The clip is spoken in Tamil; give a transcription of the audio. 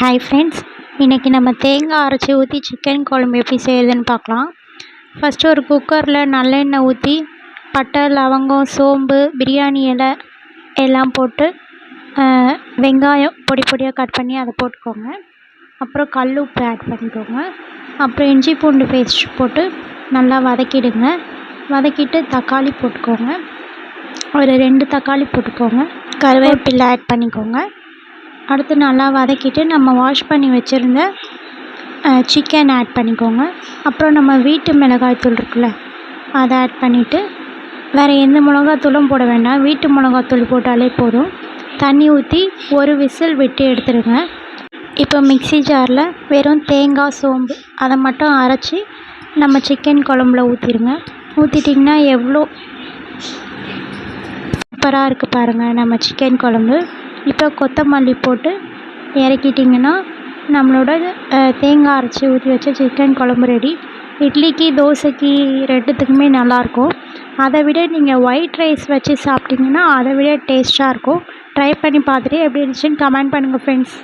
ஹாய் ஃப்ரெண்ட்ஸ் இன்றைக்கி நம்ம தேங்காய் அரைச்சி ஊற்றி சிக்கன் குழம்பு எப்படி செய்யுதுன்னு பார்க்கலாம். ஃபஸ்ட்டு ஒரு குக்கரில் நல்லெண்ணெய் ஊற்றி பட்டை லவங்கம் சோம்பு பிரியாணி இலை எல்லாம் போட்டு வெங்காயம் பொடி பொடியாக கட் பண்ணி அதை போட்டுக்கோங்க. அப்புறம் கல் உப்பு ஆட் பண்ணிக்கோங்க. அப்புறம் இஞ்சி பூண்டு பேஸ்ட் போட்டு நல்லா வதக்கிடுங்க. வதக்கிட்டு தக்காளி போட்டுக்கோங்க. ஒரு ரெண்டு தக்காளி போட்டுக்கோங்க. கருவேப்பிலை ஆட் பண்ணிக்கோங்க. அடுத்து நல்லா வதக்கிட்டு நம்ம வாஷ் பண்ணி வச்சுருந்த சிக்கன் ஆட் பண்ணிக்கோங்க. அப்புறம் நம்ம வீட்டு மிளகாய்த்தூள் இருக்குல்ல அதை ஆட் பண்ணிவிட்டு வேறு எந்த மிளகாத்தூளும் போட வேண்டாம். வீட்டு மிளகாத்தூள் போட்டாலே போதும். தண்ணி ஊற்றி ஒரு விசில் விட்டு எடுத்துடுங்க இப்போ மிக்ஸி ஜாரில் வெறும் தேங்காய் சோம்பு அதை மட்டும் அரைச்சி நம்ம சிக்கன் குழம்புல ஊற்றிடுங்க ஊற்றிட்டிங்கன்னா எவ்வளோ சூப்பராக இருக்குது பாருங்கள் நம்ம சிக்கன் குழம்பு. இப்போ கொத்தமல்லி போட்டு இறக்கிட்டிங்கன்னா நம்மளோட தேங்காய் அரைச்சி ஊற்றி வச்ச சிக்கன் குழம்பு ரெடி. இட்லிக்கு தோசைக்கு ரெண்டுத்துக்குமே நல்லாயிருக்கும் அதை விட நீங்கள் ஒயிட் ரைஸ் வச்சு சாப்பிட்டிங்கன்னா அதை விட டேஸ்ட்டாக இருக்கும். ட்ரை பண்ணி பார்த்துட்டு எப்படி இருந்துச்சுன்னு கமெண்ட் பண்ணுங்கள் ஃப்ரெண்ட்ஸ்